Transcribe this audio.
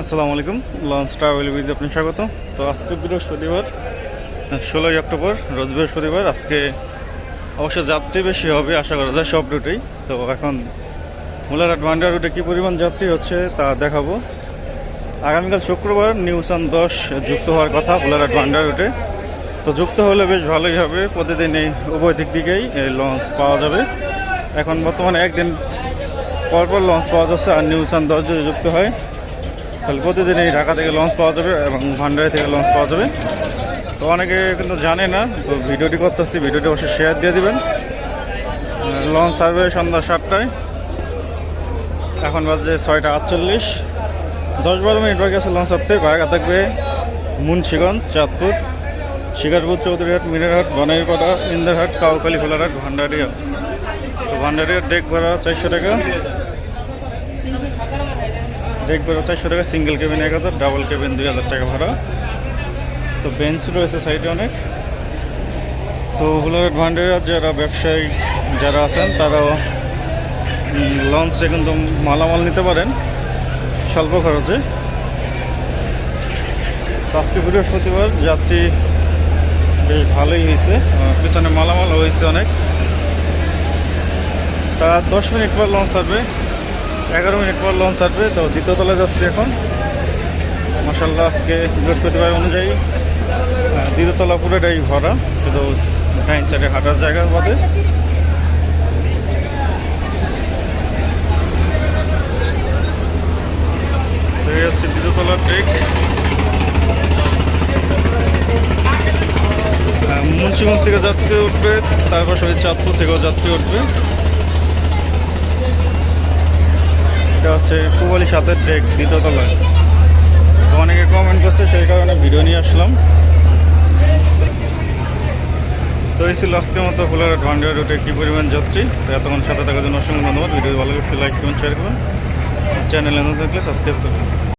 আসসালামু আলাইকুম launch travel with আপনি স্বাগত। তো আজকে বৃহস্পতিবার ষোলোই অক্টোবর, রোজ বৃহস্পতিবার। আজকে অবশ্য যাত্রী বেশি হবে, আশা করা যায় সব রুটেই। তো এখন মোলারহাট ভান্ডার রুটে কী পরিমাণ যাত্রী হচ্ছে তা দেখাবো। আগামীকাল শুক্রবার নিউসান দশ যুক্ত হওয়ার কথা মোলারহাট ভান্ডার রুটে। তো যুক্ত হলে বেশ ভালোই হবে, প্রতিদিন এই উভয় দিক দিকেই এই লঞ্চ পাওয়া যাবে। এখন বর্তমানে একদিন পরপর লঞ্চ পাওয়া যাচ্ছে আর নিউসান দশ যদি যুক্ত হয়। তাহলে প্রতিদিন এই ঢাকা থেকে লঞ্চ পাওয়া যাবে এবং ভান্ডারি থেকে লঞ্চ পাওয়া যাবে। তো অনেকে কিন্তু জানে না, তো ভিডিওটি করতে আসছি, ভিডিওটি অবশ্যই শেয়ার দিয়ে দিবেন। লঞ্চ সার্ভে সন্ধ্যা সাতটায়। এখন বাজে ছয়টা আটচল্লিশ। দশ বারো মিনিট বাকি আছে লঞ্চ ছাড়তে ভাগা থাকবে মুন্সিগঞ্জ, চাঁদপুর, শিকারপুর, চৌধুরীহাট, মিনারহাট বনাইপাড়া ইন্দারহাট কাউকালি খোলারহাট ভান্ডারিয়া। তো ভান্ডারিয়ার ডেক ভাড়া চারশো টাকা। ডেক ভাড়া চারশো টাকা সিঙ্গেল কেবিন এক হাজার ডাবল কেবিন দুই হাজার টাকা ভাড়া। তো বেঞ্চ রয়েছে সাইডে অনেক। তো হুলারহাট ভান্ডারিয়ার যারা ব্যবসায়ী যারা আছেন, তারাও লঞ্চে কিন্তু মালামাল নিতে পারেন, স্বল্প খরচে। আজকে বৃহস্পতিবার, যাত্রী বেশ ভালোই হয়েছে। পিছনে মালামাল হয়েছে অনেক। তা দশ মিনিট পর লঞ্চ ছাড়বে এগারো মিনিট পর লঞ্চ ছাড়বে তো দ্বিতীয় তলায় যাচ্ছি এখন। মাসাল্লাহ আজকে বৃহস্পতিবার অনুযায়ী আহ, দ্বিতীয় তলা পুরোটাই ভরা শুধু ডাইন সাইডে হাঁটার জায়গা বাদে হচ্ছে দ্বিতীয় তলার ট্রেক মুন্সিগঞ্জ থেকে যাত্রী উঠবে তারপর পাশাপাশি চাঁদপুর থেকেও যাত্রী উঠবে। এটা হচ্ছে কুবলি সাতের ডেক দ্বিতীয় তলায়। তো অনেকে কমেন্ট করছে, সেই কারণে ভিডিও নিয়ে আসলাম। তো এই ছিল আজকের মতো ফুলার ভান্ডার রুটে কী পরিমাণ যাত্রী। তো এতক্ষণ সাথে থাকার জন্য অসংখ্য ধন্যবাদ। ভিডিও ভালো লাগছে লাইক কমেন্ট শেয়ার করুন। চ্যানেলে নতুন থাকলে সাবস্ক্রাইব করুন।